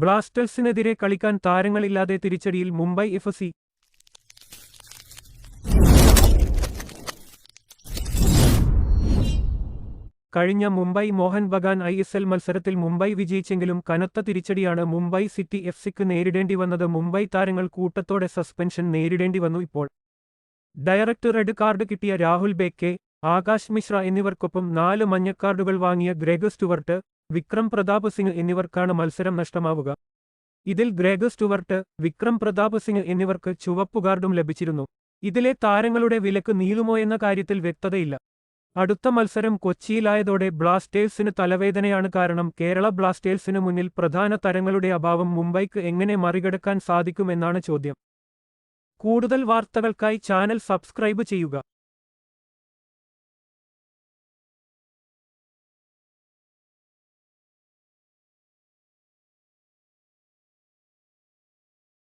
ബ്ലാസ്റ്റേഴ്സിനെതിരെ കളിക്കാൻ താരങ്ങളില്ലാതെ തിരിച്ചടിയിൽ മുംബൈ എഫ് സി. കഴിഞ്ഞ Mumbai Mohan Bagan I S L മത്സരത്തിൽ മുംബൈ വിജയിച്ചെങ്കിലും കനത്ത തിരിച്ചടിയാണ് മുംബൈ സിറ്റി എഫ് സിക്ക് നേരിടേണ്ടി വന്നത്. മുംബൈ താരങ്ങൾ കൂട്ടത്തോടെ സസ്പെൻഷൻ നേരിടേണ്ടി വന്നു ഇപ്പോൾ. ഡയറക്ടർ റെഡ് കാർഡ് കിട്ടിയ രാഹുൽ ബേക്കെ ആകാശ് മിശ്ര എന്നിവർക്കൊപ്പം നാല് മഞ്ഞക്കാർഡുകൾ വാങ്ങിയ ഗ്രേഗ് സ്റ്റുവർട്ട് വിക്രം പ്രതാപ് സിംഗ് എന്നിവർക്കാണ് മത്സരം നഷ്ടമാവുക. ഇതിൽ ഗ്രേഗ് സ്റ്റുവർട്ട് വിക്രം പ്രതാപ് സിംഗ് എന്നിവർക്ക് ചുവപ്പ് കാർഡും ലഭിച്ചിരുന്നു. ഇതിലെ താരങ്ങളുടെ വിലക്ക് നീളുമോ എന്ന കാര്യത്തിൽ വ്യക്തതയില്ല. അടുത്ത മത്സരം കൊച്ചിയിലായതോടെ ബ്ലാസ്റ്റേഴ്സിന് തലവേദനയാണ് കാരണം കേരള ബ്ലാസ്റ്റേഴ്സിന് മുന്നിൽ പ്രധാന തരങ്ങളുടെ അഭാവം മുംബൈക്ക് എങ്ങനെ മറികടക്കാൻ സാധിക്കുമെന്നാണ് ചോദ്യം. കൂടുതൽ വാർത്തകൾക്കായി ചാനൽ സബ്സ്ക്രൈബ് ചെയ്യുക.